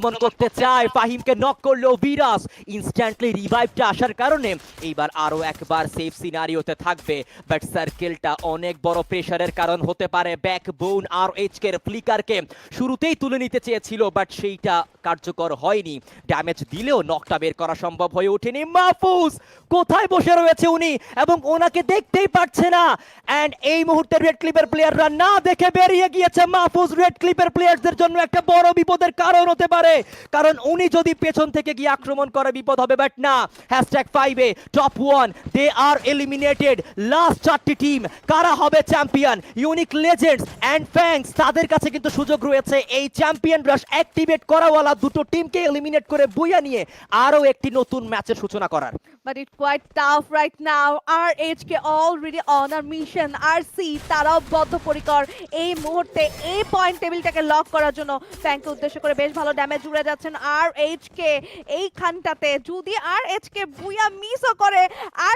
আক্রমণ করতে চায়। ফাহিমকে নক করল বিরাস ইনস্ট্যান্টলি রিভাইভটা আসার কারণে এইবার আরও একবার সেফ সিনারিওতে থাকবে। বাট সার্কেলটা অনেক বড় প্রেশারের কারণ হতে পারে। ব্যাক বোন আর এইচকের ফ্লিকারকে শুরুতেই তুলে নিতে চেয়েছিল বাট সেইটা কার্যকর হয়নি। ড্যামেজ দিলেও নকটা বের করা সম্ভব হয়ে ওঠেনি। মাহফুজ কোথায় বসে রয়েছে উনি এবং ওনাকে দেখতেই পাচ্ছে না। অ্যান্ড এই মুহূর্তে রেড ক্লিপের প্লেয়াররা না দেখে বেরিয়ে গিয়েছে মাহফুজ। রেড ক্লিপের প্লেয়ারদের জন্য একটা বড় বিপদের কারণ হতে পারে। কারণ উনি যদি পেছন থেকে গিয়ে আক্রমণ করে, বিপদ হবে। বাট না হ্যাশট্যাগ ফাইভে top one they are eliminated last চারটি টিম কারা হবে champion Unique Legends and Fangs তাদের কাছে কিন্তু সুযোগ রয়েছে। এই চ্যাম্পিয়ন রাশ অ্যাক্টিভেট করাওয়ালা দুটো টিমকে এলিমিনেট করে বইয়া নিয়ে আরও একটি নতুন ম্যাচের সূচনা করার। But it's quite tough right now. RHK already on a mission. RC তারাও বদ্ধপরিকর। এই মুহূর্তে এই পয়েন্ট টেবিলটাকে লক করার জন্য ফ্যাংকে উদ্দেশ্য করে বেশ ভালো ড্যামেজ জুড়ে যাচ্ছেন RHK এইখানটাতে যদি RHK বুয়া মিসও করে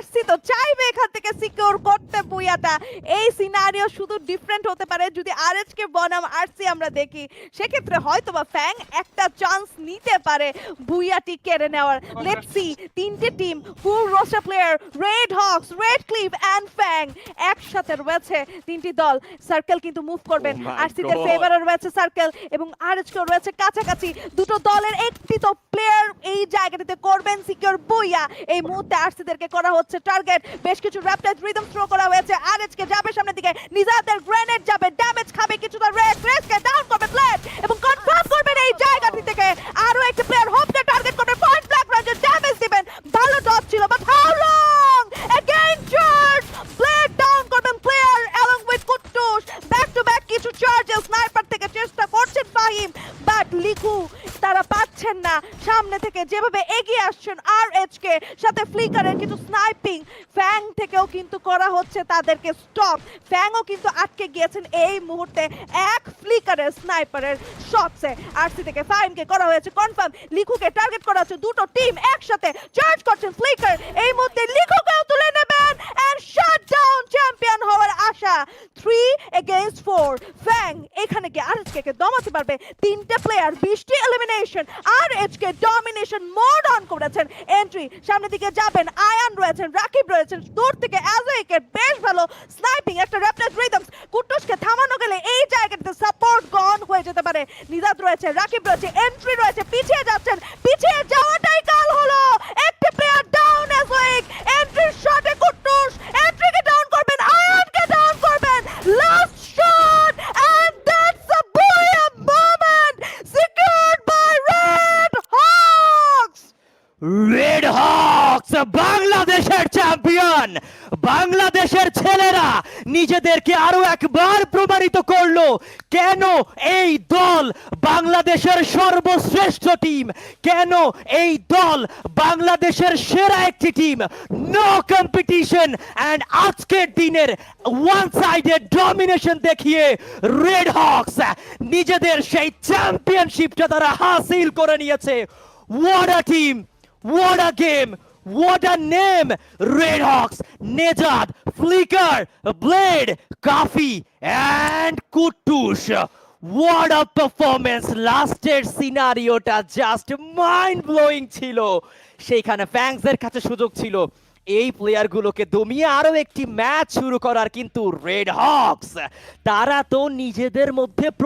RC তো চাইবে এখান থেকে সিকিউর করতে বুয়াটা। এই সিনারিও শুধু ডিফারেন্ট হতে পারে। যদি RHK বনাম RC আমরা দেখি সেক্ষেত্রে হয়তো বা ফ্যাং একটা চান্স নিতে পারে বুয়াটি কেড়ে নেওয়ার। লেটস তিনটে team full roster player Red Hawks Red Cliff and Fang একসাথে রয়েছে তিনটি দল। সার্কেল কিন্তু মুভ করবেন। Oh আরসিতে God. রয়েছে সার্কেল এবং আরএচকে রয়েছে কাছাকাছি। দুটো দলের একটি তো প্লেয়ার এই জায়গাটিতে করবেন সিকিউর বুইয়া। এই মুহূর্তে আরসিদেরকে করা হচ্ছে টার্গেট বেশ কিছু র্যাপটাইজ রিদম থ্রো করা হয়েছে। আরএচকে যাবে সামনের দিকে। নিজাদের গ্রেনেড যাবে। ড্যামেজ খাবে কিছুটা। রেড রেসকে ডাউন করবে প্লেট এবং কনফার্ম করবেন এই জায়গাটি থেকে আরও একটা প্লেয়ার হোপকে টার্গেট করবে পয়েন্ট ব্ল্যাক রেঞ্জে ড্যামেজ দিবেন ভালো ডট ছিল but how long again charge plate down করবেন প্লেয়ার অ্যালং উইথ কুট্টুস ব্যাক টু ব্যাক কিছু চার্জেস স্নাইপার থেকে চেষ্টা করছেন ফাহিম বাট, লিখু, তারা পাচ্ছেন না। সামনে থেকে যেভাবে এগিয়ে আসছেন আর কে সাথে ফ্লিকারের কিছু স্নাইপিং ফ্যাং থেকেও কিন্তু করা হচ্ছে তাদেরকে স্টপ ফ্যাংও কিন্তু আটকে গিয়েছেন এই মুহূর্তে এক ফ্লিকারের স্নাইপারের শটসে আরসি থেকে ফাইনকে করা হয়েছে কনফার্ম লিখুকে টার্গেট করা হচ্ছে, দুটো টিম একসাথে চার্জ করছেন ফ্লিকার এই মুহূর্তে লিখুকেও তুলে নেবেন এন্ড শাট ডাউন চ্যাম্পিয়ন হওয়ার আশা। থ্রি এগেইনস্ট ফোর ফ্যাং এখানে কে দমাতে পারবে। তিনটে প্লেয়ার বিশটি এলিমিনেশন আর কে ডমিনেশন মোড অন করেছেন এন্ট্রি সামনের দিকে যাবেন, আয়ান রয়েছেন, রাকিব রয়েছেন। দূর থেকে অ্যাজোইকের বেশ ভালো স্নাইপিং একটা র্যাপলেস রিদমস কুটুসকে থামানো গেলে এই জায়গাটাতে সাপোর্ট গন হয়ে যেতে পারে। নিজাদ রয়েছে, রাকিব রয়েছে এন্ট্রি রয়েছে, পিছিয়ে যাচ্ছেন। পিছিয়ে যাওয়াটাই কাল হলো একটি প্লেয়ার ডাউন অ্যাজোইক এন্ট্রির শটে কুটুস এন্ট্রিকে ডাউন করবেন আয়ানকে ডাউন করবেন last shot and that's a booyah moment secured by Red Hawks Red Hawks বাংলাদেশের চ্যাম্পিয়ন বাংলাদেশের ছেলেরা নিজেদেরকে আরও একবার প্রমাণিত করল, কেন এই দল বাংলাদেশের সর্বশ্রেষ্ঠ টিম কেন এই দল বাংলাদেশের সেরা একটি টিম নো কম্পিটিশন অ্যান্ড আজকের দিনের ওয়ান সাইডেড ডমিনেশন দেখিয়ে রেড হকস নিজেদের সেই চ্যাম্পিয়নশিপটা তারা হাসিল করে নিয়েছে What a team! What a game! What a name! Red Hawks, Nejad, Flicker, Blade, Kafi, and Kutush. What a performance! লাস্টের সিনারিওটা জাস্ট মাইন্ড ব্লোয়িং ছিল সেইখানে ফ্যাংসের কাছে সুযোগ ছিল এই প্লেয়ারগুলোকে দমিয়ে আরও একটি ম্যাচ শুরু করার কিন্তু রেড হকস তারা তো নিজেদের মধ্যে